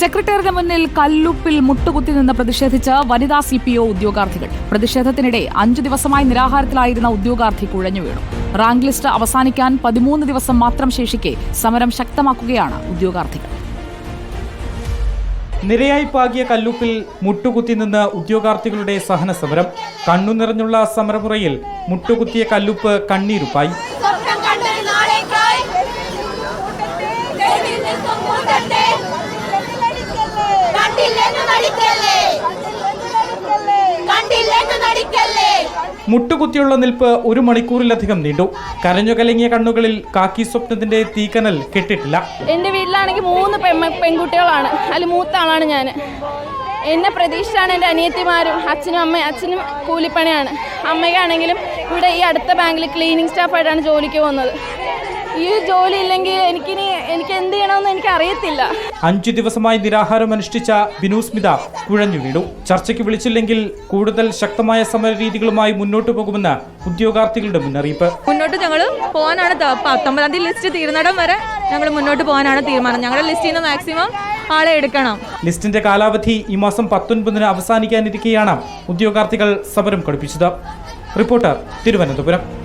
സെക്രട്ടേറിയറ്റിന് മുന്നിൽ കല്ലുപ്പിൽ മുട്ടുകുത്തി നിന്ന് പ്രതിഷേധിച്ച് വനിതാ സി പി ഒ ഉദ്യോഗാർത്ഥികൾ. പ്രതിഷേധത്തിനിടെ അഞ്ചു ദിവസമായി നിരാഹാരത്തിലായിരുന്ന ഉദ്യോഗാർത്ഥി കുഴഞ്ഞു വീണു. റാങ്ക് ലിസ്റ്റ് അവസാനിക്കാൻ പതിമൂന്ന് ദിവസം മാത്രം ശേഷിക്കെ സമരം ശക്തമാക്കുകയാണ് ഉദ്യോഗാർത്ഥികൾ. നിരയായി പാകിയ കല്ലുപ്പിൽ മുട്ടുകുത്തി നിന്ന് ഉദ്യോഗാർത്ഥികളുടെ സഹന സമരം കണ്ണു നിറഞ്ഞുള്ള സമരമുറയിൽ മുട്ടുകുത്തിയ കല്ലുപ്പ് കണ്ണീരുപ്പായി. മുട്ടുകുത്തിയുള്ള നിൽപ്പ് ഒരു മണിക്കൂറിലധികം നീണ്ടു. കരഞ്ഞു കലങ്ങിയ കണ്ണുകളിൽ കാക്കി സ്വപ്നത്തിന്റെ തീക്കനൽ കെട്ടിട്ടില്ല. എന്റെ വീട്ടിലാണെങ്കിൽ മൂന്ന് പെൺകുട്ടികളാണ്. അതിൽ മൂത്ത ആളാണ് ഞാൻ. എന്നെ പ്രതീക്ഷിച്ചാണ് എന്റെ അനിയത്തിമാരും അച്ഛനും അമ്മയും അച്ഛനും കൂലിപ്പണിയാണ്. അമ്മയ്ക്കാണെങ്കിലും ഇവിടെ ഈ അടുത്ത ബാങ്കിൽ ക്ലീനിങ് സ്റ്റാഫായിട്ടാണ് ജോലിക്ക് പോകുന്നത്. ഈ ജോലി ഇല്ലെങ്കിൽ എനിക്കിനി എനിക്ക് എന്ത് ചെയ്യണമെന്ന് എനിക്ക് അറിയത്തില്ല അഞ്ചു ദിവസമായി നിരാഹാരം അനുഷ്ഠിച്ച ബിനുസ്മിത കുഴഞ്ഞു വീണു. ചർച്ചയ്ക്ക് വിളിച്ചില്ലെങ്കിൽ കൂടുതൽ ശക്തമായ സമര രീതികളുമായി മുന്നോട്ട് പോകുമെന്ന് ഉദ്യോഗാർത്ഥികളുടെ മുന്നറിയിപ്പ്. മുന്നോട്ട് ഞങ്ങൾ പോകാനാണ് പത്തൊമ്പതാം തീയതി ലിസ്റ്റ് തീരുന്നിടം വരെ ഞങ്ങൾ മുന്നോട്ട് പോകാനാണ് തീരുമാനം. ഞങ്ങളുടെ ലിസ്റ്റിൽ നിന്ന് മാക്സിമം ആളെ എടുക്കണം. ലിസ്റ്റിന്റെ കാലാവധി ഈ മാസം പത്തൊൻപതിന് അവസാനിക്കാനിരിക്കെയാണ് ഉദ്യോഗാർത്ഥികൾ സമരം ഘടിപ്പിച്ചത്. റിപ്പോർട്ടർ തിരുവനന്തപുരം.